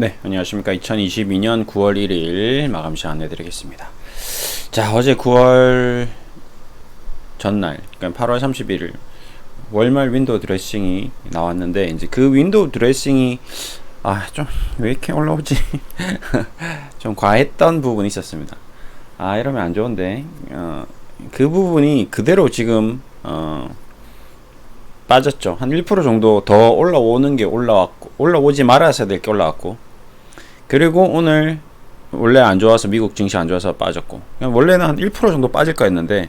네, 안녕하십니까. 2022년 9월 1일 마감 시간 내드리겠습니다. 자, 어제 9월 전날, 그러니까 8월 31일 월말 윈도우 드레싱이 나왔는데 이제 그 윈도우 드레싱이 아, 좀 왜 이렇게 올라오지? 좀 과했던 부분이 있었습니다. 아, 이러면 안 좋은데. 어, 그 부분이 그대로 지금 어 빠졌죠. 한 1% 정도 더 올라오는 게 올라왔고, 올라오지 말았어야 될 게 올라왔고, 그리고 오늘 원래 안 좋아서 미국 증시 안 좋아서 빠졌고, 원래는 한 1% 정도 빠질 거였는데,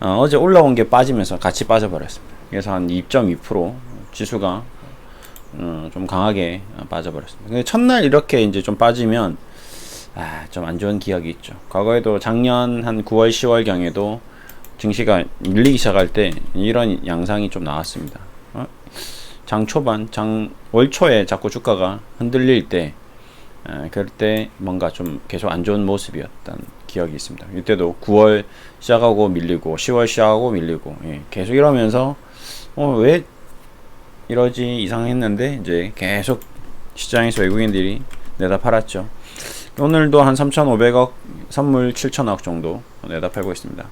어, 제 올라온 게 빠지면서 같이 빠져버렸습니다. 그래서 한 2.2% 지수가 어, 좀 강하게 빠져버렸습니다. 근데 첫날 이렇게 이제 좀 빠지면, 아, 좀 안 좋은 기억이 있죠. 과거에도 작년 한 9월, 10월 경에도 증시가 밀리기 시작할 때 이런 양상이 좀 나왔습니다. 어? 장 초반, 장 월 초에 자꾸 주가가 흔들릴 때, 에, 그럴 때 뭔가 좀 계속 안 좋은 모습이었던 기억이 있습니다. 이때도 9월 시작하고 밀리고, 10월 시작하고 밀리고, 예, 계속 이러면서 어, 왜 이러지 이상했는데 이제 계속 시장에서 외국인들이 내다 팔았죠. 오늘도 한 3,500억 선물 7천억 정도 내다 팔고 있습니다.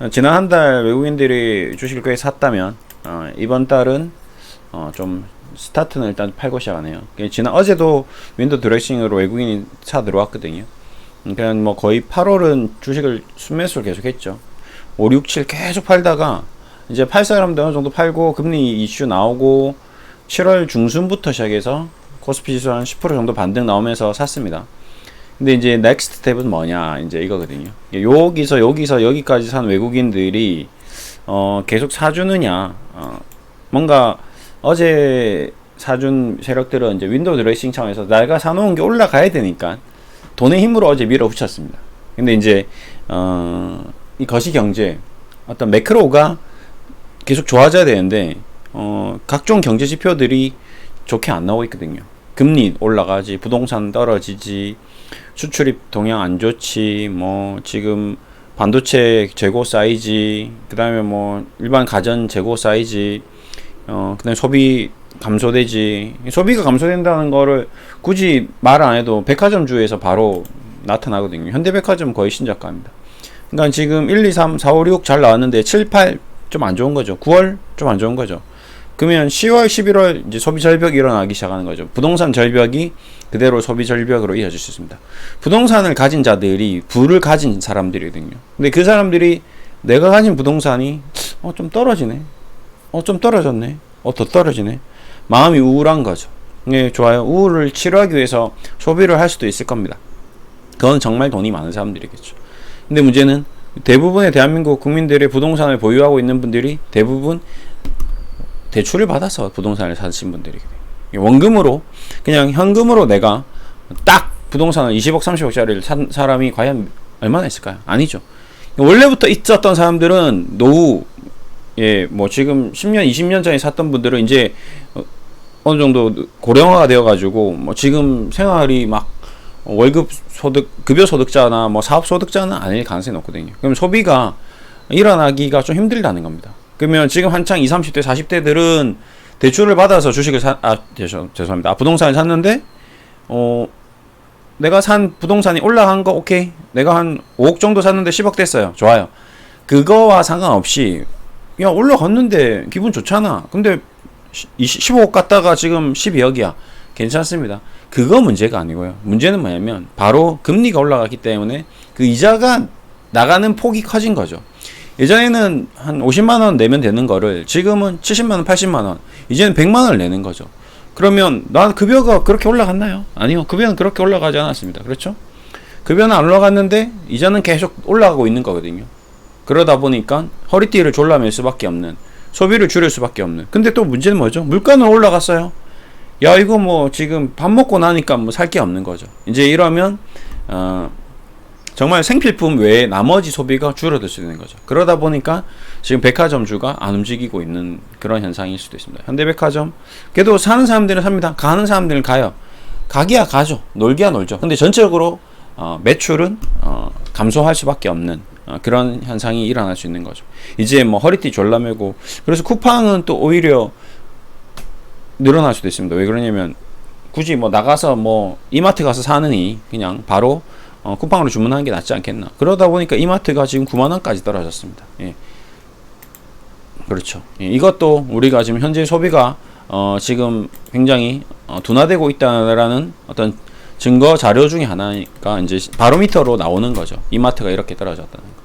어, 지난 한 달 외국인들이 주식을 꽤 샀다면 어, 이번 달은 어, 좀 스타트는 일단 팔고 시작하네요. 지난 어제도 윈도 드레싱으로 외국인이 차 들어왔거든요. 음, 그냥 뭐 거의 8월은 주식을 순매수를 계속했죠. 5, 6, 7 계속 팔다가 이제 팔 사람들 어느 정도 팔고 금리 이슈 나오고 7월 중순부터 시작해서 코스피 지수 한 10% 정도 반등 나오면서 샀습니다. 근데 이제 넥스트 스텝은 뭐냐 이제 이거거든요. 여기서 여기서 여기까지 산 외국인들이 어 계속 사주느냐 어 뭔가 어제 사준 세력들은 이제 윈도우 드레싱 차원에서 내가 사놓은 게 올라가야 되니까 돈의 힘으로 어제 밀어붙였습니다. 근데 이제 어 이 거시 경제 어떤 매크로가 계속 좋아져야 되는데 어 각종 경제 지표들이 좋게 안 나오고 있거든요. 금리 올라가지, 부동산 떨어지지, 수출입 동향 안 좋지, 뭐 지금 반도체 재고 사이즈, 그 다음에 뭐 일반 가전 재고 사이즈, 어, 그 다음에 소비 감소되지. 소비가 감소된다는 거를 굳이 말 안 해도 백화점 주에서 바로 나타나거든요. 현대백화점 거의 신작가입니다. 그러니까 지금 1, 2, 3, 4, 5, 6 잘 나왔는데 7, 8 좀 안 좋은 거죠. 9월 좀 안 좋은 거죠. 그러면 10월, 11월 이제 소비 절벽이 일어나기 시작하는 거죠. 부동산 절벽이 그대로 소비 절벽으로 이어질 수 있습니다. 부동산을 가진 자들이 부를 가진 사람들이거든요. 근데 그 사람들이 내가 가진 부동산이 어 좀 떨어지네. 어 좀 떨어졌네. 어 더 떨어지네. 마음이 우울한 거죠. 네, 좋아요. 우울을 치료하기 위해서 소비를 할 수도 있을 겁니다. 그건 정말 돈이 많은 사람들이겠죠. 근데 문제는 대부분의 대한민국 국민들의 부동산을 보유하고 있는 분들이 대부분 대출을 받아서 부동산을 사신 분들이 원금으로 그냥 현금으로 내가 딱 부동산을 20억 30억짜리를 산 사람이 과연 얼마나 있을까요? 아니죠. 원래부터 있었던 사람들은 노후 예, 뭐 지금 10년, 20년 전에 샀던 분들은 이제 어느 정도 고령화가 되어 가지고 뭐 지금 생활이 막 월급 소득 급여 소득자나 뭐 사업 소득자는 아닐 가능성이 높거든요. 그럼 소비가 일어나기가 좀 힘들다는 겁니다. 그러면 지금 한창 20, 30대, 40대들은 대출을 받아서 주식을 사, 아, 죄송, 죄송합니다. 아, 부동산을 샀는데, 어, 내가 산 부동산이 올라간 거, 오케이. 내가 한 5억 정도 샀는데 10억 됐어요. 좋아요. 그거와 상관없이, 야, 올라갔는데 기분 좋잖아. 근데 15억 갔다가 지금 12억이야. 괜찮습니다. 그거 문제가 아니고요. 문제는 뭐냐면, 바로 금리가 올라갔기 때문에 그 이자가 나가는 폭이 커진 거죠. 예전에는 한 50만 원 내면 되는 거를 지금은 70만 원, 80만 원, 이제는 100만 원을 내는 거죠. 그러면 난 급여가 그렇게 올라갔나요? 아니요. 급여는 그렇게 올라가지 않았습니다. 그렇죠? 급여는 안 올라갔는데 이자는 계속 올라가고 있는 거거든요. 그러다 보니까 허리띠를 졸라맬 수밖에 없는 소비를 줄일 수밖에 없는. 근데 또 문제는 뭐죠? 물가는 올라갔어요. 야 이거 뭐 지금 밥 먹고 나니까 뭐 살 게 없는 거죠. 이제 이러면 어 정말 생필품 외에 나머지 소비가 줄어들 수 있는 거죠. 그러다 보니까 지금 백화점주가 안 움직이고 있는 그런 현상일 수도 있습니다. 현대백화점 그래도 사는 사람들은 삽니다. 가는 사람들은 가요. 가기야 가죠. 놀기야 놀죠. 근데 전체적으로 어, 매출은 어, 감소할 수밖에 없는 어, 그런 현상이 일어날 수 있는 거죠. 이제 뭐 허리띠 졸라매고 그래서 쿠팡은 또 오히려 늘어날 수도 있습니다. 왜 그러냐면 굳이 뭐 나가서 뭐 이마트 가서 사느니 그냥 바로 어, 쿠팡으로 주문하는 게 낫지 않겠나. 그러다 보니까 이마트가 지금 9만 원까지 떨어졌습니다. 예. 그렇죠. 예, 이것도 우리가 지금 현재 소비가 어, 지금 굉장히 어, 둔화되고 있다라는 어떤 증거 자료 중에 하나니까 이제 바로미터로 나오는 거죠. 이마트가 이렇게 떨어졌다는 거.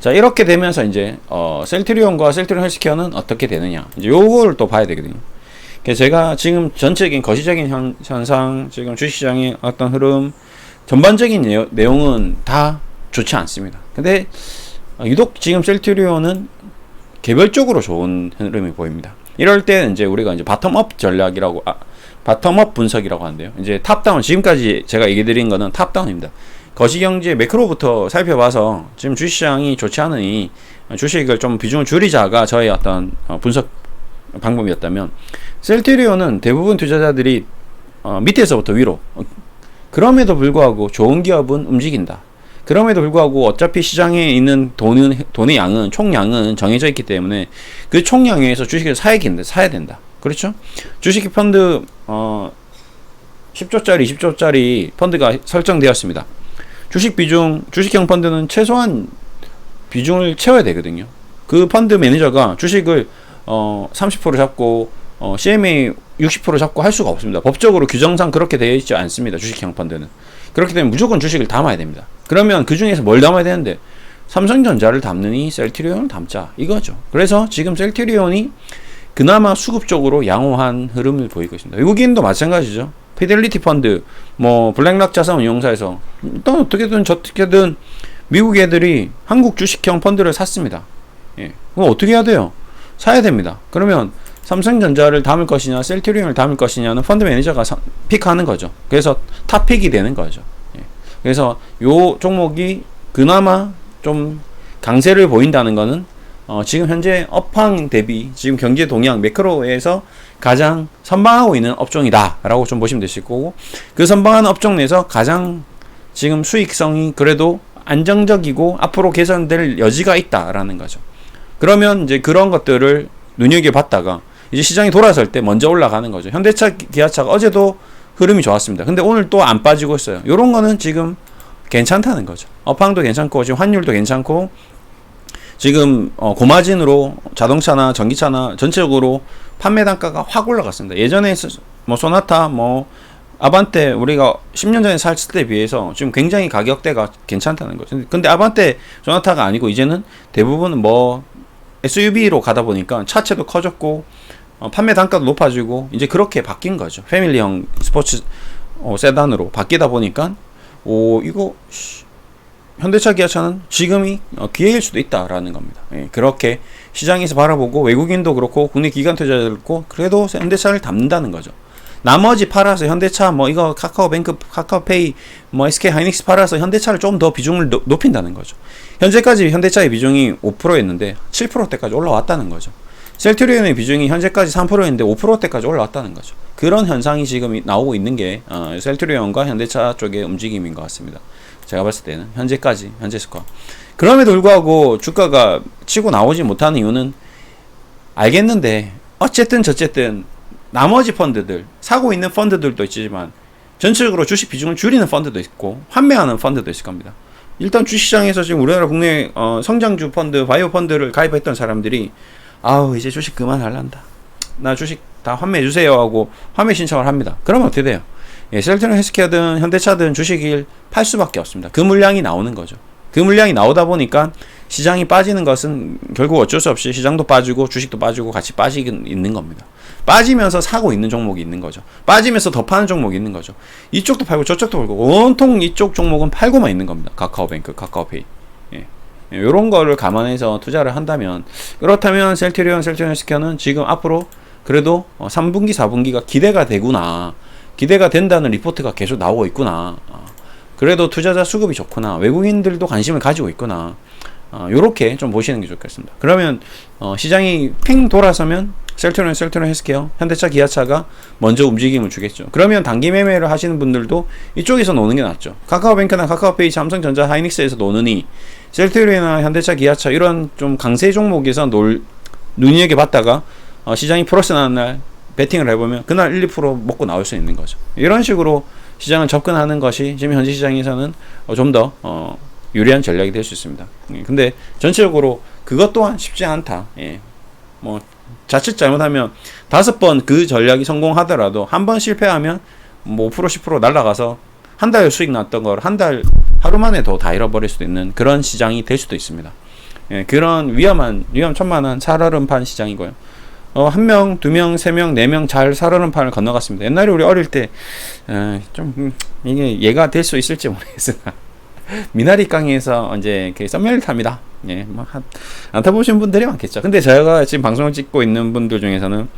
자 이렇게 되면서 이제 어, 셀트리온과 셀트리온 헬스케어는 어떻게 되느냐 이제 요거를 또 봐야 되거든요. 제가 지금 전체적인 거시적인 현, 현상, 지금 주식시장의 어떤 흐름, 전반적인 내용, 내용은 다 좋지 않습니다. 근데 어, 유독 지금 셀트리온은 개별적으로 좋은 흐름이 보입니다. 이럴 때 이제 우리가 이제 바텀업 전략이라고 아, 바텀업 분석이라고 하는데요. 이제 탑다운 지금까지 제가 얘기 드린 거는 탑다운입니다. 거시경제 매크로부터 살펴봐서 지금 주식시장이 좋지 않으니 주식을 좀 비중을 줄이자가 저의 어떤 어, 분석 방법이었다면 셀트리온은 대부분 투자자들이 어, 밑에서부터 위로 어, 그럼에도 불구하고 좋은 기업은 움직인다. 그럼에도 불구하고 어차피 시장에 있는 돈은 돈의 양은 총량은 정해져 있기 때문에 그 총량에서 주식을 사야 된다. 사야 된다. 그렇죠? 주식 펀드 어 10조짜리, 20조짜리 펀드가 설정되었습니다. 주식 비중, 주식형 펀드는 최소한 비중을 채워야 되거든요. 그 펀드 매니저가 주식을 어, 30% 잡고 어, CMA 60% 잡고 할 수가 없습니다. 법적으로 규정상 그렇게 되어 있지 않습니다. 주식형 펀드는. 그렇기 때문에 무조건 주식을 담아야 됩니다. 그러면 그 중에서 뭘 담아야 되는데 삼성전자를 담느니 셀트리온을 담자 이거죠. 그래서 지금 셀트리온이 그나마 수급적으로 양호한 흐름을 보이고 있습니다. 외국인도 마찬가지죠. 피델리티 펀드, 뭐 블랙락 자산 운용사에서 일단 어떻게든 저떻게든 미국 애들이 한국 주식형 펀드를 샀습니다. 예. 그럼 어떻게 해야 돼요? 사야 됩니다. 그러면 삼성전자를 담을 것이냐, 셀트리온을 담을 것이냐는 펀드 매니저가 사, 픽하는 거죠. 그래서 탑픽이 되는 거죠. 예. 그래서 요 종목이 그나마 좀 강세를 보인다는 거는 어, 지금 현재 업황 대비 지금 경제 동향 매크로에서 가장 선방하고 있는 업종이다라고 좀 보시면 되실 거고 그 선방하는 업종 내에서 가장 지금 수익성이 그래도 안정적이고 앞으로 개선될 여지가 있다라는 거죠. 그러면 이제 그런 것들을 눈여겨 봤다가 이제 시장이 돌아설 때 먼저 올라가는 거죠. 현대차, 기아차가 어제도 흐름이 좋았습니다. 근데 오늘 또 안 빠지고 있어요. 요런 거는 지금 괜찮다는 거죠. 업황도 괜찮고 지금 환율도 괜찮고 지금 어, 고마진으로 자동차나 전기차나 전체적으로 판매 단가가 확 올라갔습니다. 예전에 뭐 소나타 뭐 아반떼 우리가 10년 전에 샀을 때 비해서 지금 굉장히 가격대가 괜찮다는 거죠. 근데 아반떼 소나타가 아니고 이제는 대부분 뭐 SUV로 가다 보니까 차체도 커졌고 어, 판매 단가도 높아지고 이제 그렇게 바뀐 거죠. 패밀리형 스포츠 어, 세단으로 바뀌다 보니까 오 이거 씨, 현대차 기아차는 지금이 어, 기회일 수도 있다라는 겁니다. 예, 그렇게 시장에서 바라보고 외국인도 그렇고 국내 기관 투자자도 그렇고 그래도 현대차를 담는다는 거죠. 나머지 팔아서 현대차 뭐 이거 카카오뱅크 카카오페이 뭐 SK 하이닉스 팔아서 현대차를 좀 더 비중을 노, 높인다는 거죠. 현재까지 현대차의 비중이 5%였는데 7%대까지 올라왔다는 거죠. 셀트리온의 비중이 현재까지 3%였는데 5%대까지 올라왔다는 거죠. 그런 현상이 지금 나오고 있는 게 어, 셀트리온과 현대차 쪽의 움직임인 것 같습니다. 제가 봤을 때는 현재까지 현재 스코어. 그럼에도 불구하고 주가가 치고 나오지 못하는 이유는 알겠는데 어쨌든 저쨌든 나머지 펀드들 사고 있는 펀드들도 있지만 전체적으로 주식 비중을 줄이는 펀드도 있고 환매하는 펀드도 있을 겁니다. 일단 주시장에서 지금 우리나라 국내 어, 성장주 펀드, 바이오 펀드를 가입했던 사람들이 아우 이제 주식 그만할란다. 나 주식 다 환매해 주세요 하고 환매 신청을 합니다. 그러면 어떻게 돼요? 예, 셀트론 헬스케어든 현대차든 주식을 팔 수밖에 없습니다. 그 물량이 나오는 거죠. 그 물량이 나오다 보니까 시장이 빠지는 것은 결국 어쩔 수 없이 시장도 빠지고 주식도 빠지고 같이 빠지는 있는 겁니다. 빠지면서 사고 있는 종목이 있는 거죠. 빠지면서 더 파는 종목이 있는 거죠. 이쪽도 팔고 저쪽도 팔고 온통 이쪽 종목은 팔고만 있는 겁니다. 카카오뱅크, 카카오페이. 예. 이런 거를 감안해서 투자를 한다면 그렇다면 셀트리온, 셀트리온 헬스케어는 지금 앞으로 그래도 3분기, 4분기가 기대가 되구나. 기대가 된다는 리포트가 계속 나오고 있구나. 어, 그래도 투자자 수급이 좋구나. 외국인들도 관심을 가지고 있구나. 어, 요렇게 좀 보시는 게 좋겠습니다. 그러면 어, 시장이 팽 돌아서면 셀트론, 셀트론 헬스케어, 현대차, 기아차가 먼저 움직임을 주겠죠. 그러면 단기 매매를 하시는 분들도 이쪽에서 노는 게 낫죠. 카카오뱅크나 카카오페이, 삼성전자, 하이닉스에서 노느니 셀트론이나 현대차, 기아차 이런 좀 강세 종목에서 놀 눈여겨 봤다가 어, 시장이 플러스 나는 날 베팅을 해보면 그날 1, 2% 먹고 나올 수 있는 거죠. 이런 식으로 시장을 접근하는 것이 지금 현재 시장에서는 어, 좀더 어, 유리한 전략이 될 수 있습니다. 예, 근데 전체적으로 그것 또한 쉽지 않다. 예. 뭐 자칫 잘못하면 다섯 번 그 전략이 성공하더라도 한 번 실패하면 뭐 5% 10% 날라가서 한 달 수익 났던 걸 한 달 하루 만에 더 다 잃어버릴 수도 있는 그런 시장이 될 수도 있습니다. 예, 그런 위험한 위험천만한 살얼음판 시장이고요. 어, 한 명, 두 명, 세 명, 네 명 잘 살얼음판을 건너갔습니다. 옛날에 우리 어릴 때, 어, 좀, 음, 이게 얘가 될 수 있을지 모르겠으나, 미나리 강에서 이제 그 썸네일 탑니다. 예, 뭐, 한, 안 타보신 분들이 많겠죠. 근데 제가 지금 방송을 찍고 있는 분들 중에서는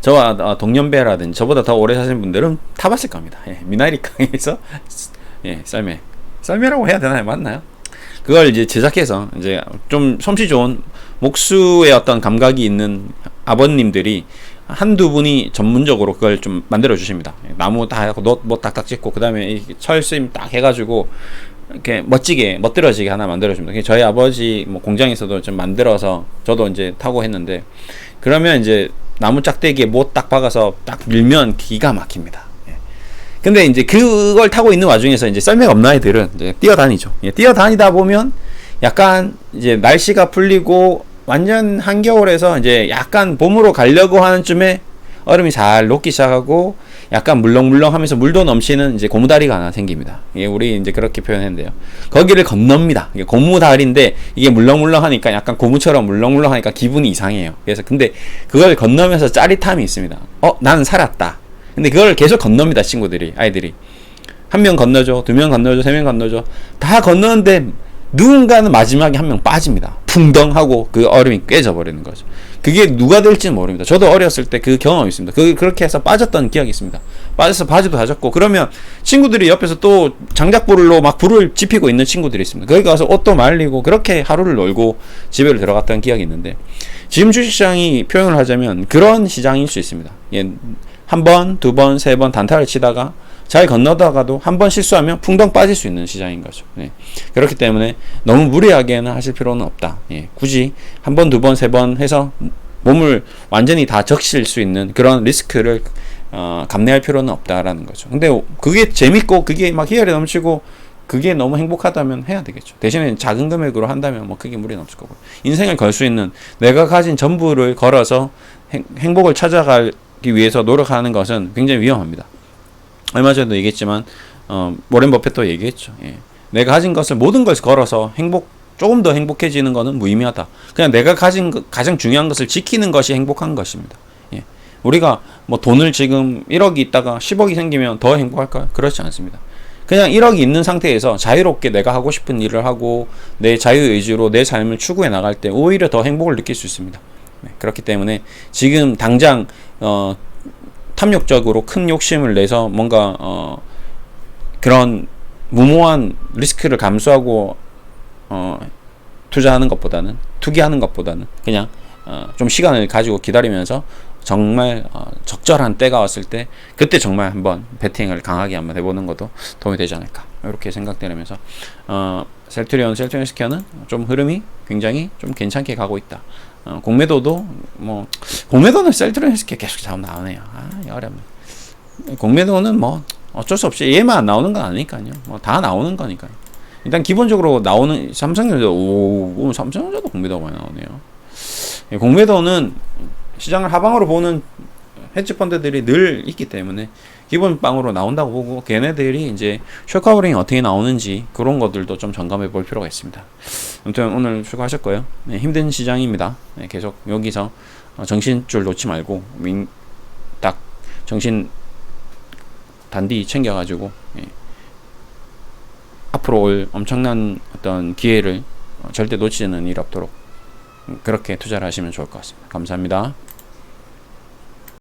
저와 어, 동년배라든지 저보다 더 오래 사신 분들은 타봤을 겁니다. 예, 미나리 강에서, 예, 썰매. 썰매라고 해야 되나요? 맞나요? 그걸 이제 제작해서 이제 좀 솜씨 좋은 목수의 어떤 감각이 있는 아버님들이 한두 분이 전문적으로 그걸 좀 만들어 주십니다. 나무 다 하고 넛뭐 딱딱 찍고 그다음에 철심 딱 해가지고 이렇게 멋지게 멋들어지게 하나 만들어 줍니다. 저희 아버지 뭐 공장에서도 좀 만들어서 저도 이제 타고 했는데 그러면 이제 나무 짝대기에 못 딱 박아서 딱 밀면 기가 막힙니다. 예. 근데 이제 그걸 타고 있는 와중에서 이제 썰매가 없는 아이들은 이제 뛰어다니죠. 예, 뛰어다니다 보면 약간 이제 날씨가 풀리고 완전 한겨울에서 이제 약간 봄으로 가려고 하는 쯤에 얼음이 잘 녹기 시작하고 약간 물렁물렁 하면서 물도 넘치는 이제 고무다리가 하나 생깁니다. 예, 우리 이제 그렇게 표현했는데요. 거기를 건넙니다. 이게 고무다리인데 이게 물렁물렁 하니까 약간 고무처럼 물렁물렁 하니까 기분이 이상해요. 그래서 근데 그걸 건너면서 짜릿함이 있습니다. 어, 나는 살았다. 근데 그걸 계속 건넙니다, 친구들이, 아이들이. 한 명 건너줘, 두명 건너줘, 세명 건너줘. 다 건너는데 누군가는 마지막에 한 명 빠집니다. 풍덩 하고 그 얼음이 깨져 버리는 거죠. 그게 누가 될지는 모릅니다. 저도 어렸을 때 그 경험이 있습니다. 그 그렇게 해서 빠졌던 기억이 있습니다. 빠져서 바지도 다 젖고 그러면 친구들이 옆에서 또 장작불로 막 불을 지피고 있는 친구들이 있습니다. 거기 가서 옷도 말리고 그렇게 하루를 놀고 집에 들어갔던 기억이 있는데 지금 주식시장이 표현을 하자면 그런 시장일 수 있습니다. 예, 한 번, 두 번, 세 번 단타를 치다가 잘 건너다가도 한 번 실수하면 풍덩 빠질 수 있는 시장인 거죠. 네. 그렇기 때문에 너무 무리하게는 하실 필요는 없다. 예. 굳이 한 번, 두 번, 세 번 해서 몸을 완전히 다 적실 수 있는 그런 리스크를 어, 감내할 필요는 없다라는 거죠. 근데 그게 재밌고 그게 막 희열이 넘치고 그게 너무 행복하다면 해야 되겠죠. 대신에 작은 금액으로 한다면 뭐 크게 무리는 없을 거고. 인생을 걸 수 있는 내가 가진 전부를 걸어서 행, 행복을 찾아가기 위해서 노력하는 것은 굉장히 위험합니다. 얼마 전에도 얘기했지만 어, 모렌 버핏도 얘기했죠. 예. 내가 가진 것을 모든 것을 걸어서 행복 조금 더 행복해지는 것은 무의미하다. 그냥 내가 가진 것, 가장 중요한 것을 지키는 것이 행복한 것입니다. 예. 우리가 뭐 돈을 지금 1억이 있다가 10억이 생기면 더 행복할까요? 그렇지 않습니다. 그냥 1억이 있는 상태에서 자유롭게 내가 하고 싶은 일을 하고 내 자유 의지로 내 삶을 추구해 나갈 때 오히려 더 행복을 느낄 수 있습니다. 네. 그렇기 때문에 지금 당장 어, 탐욕적으로 큰 욕심을 내서 뭔가 어 그런 무모한 리스크를 감수하고 어 투자하는 것보다는 투기하는 것보다는 그냥 어 좀 시간을 가지고 기다리면서 정말 어 적절한 때가 왔을 때 그때 정말 한번 베팅을 강하게 한번 해보는 것도 도움이 되지 않을까 이렇게 생각되면서 어 셀트리온 셀트리온 스퀘어는 좀 흐름이 굉장히 좀 괜찮게 가고 있다. 어, 공매도도 뭐 공매도는 셀트리온 헬스케어 계속 자꾸 나오네요. 아 어렵네. 공매도는 뭐 어쩔 수 없이 얘만 안 나오는 건 아니니까요. 뭐 다 나오는 거니까요. 일단 기본적으로 나오는 삼성전자 오, 삼성전자도 공매도가 많이 나오네요. 예, 공매도는 시장을 하방으로 보는 헤지 펀드들이 늘 있기 때문에 기본 빵으로 나온다고 보고 걔네들이 이제 쇼커버링이 어떻게 나오는지 그런 것들도 좀 점검해 볼 필요가 있습니다. 아무튼 오늘 수고하셨고요. 네, 힘든 시장입니다. 네, 계속 여기서 어, 정신줄 놓지 말고 민, 딱 정신 단디 챙겨가지고 예, 앞으로 올 엄청난 어떤 기회를 어, 절대 놓치는 일 없도록 그렇게 투자를 하시면 좋을 것 같습니다. 감사합니다.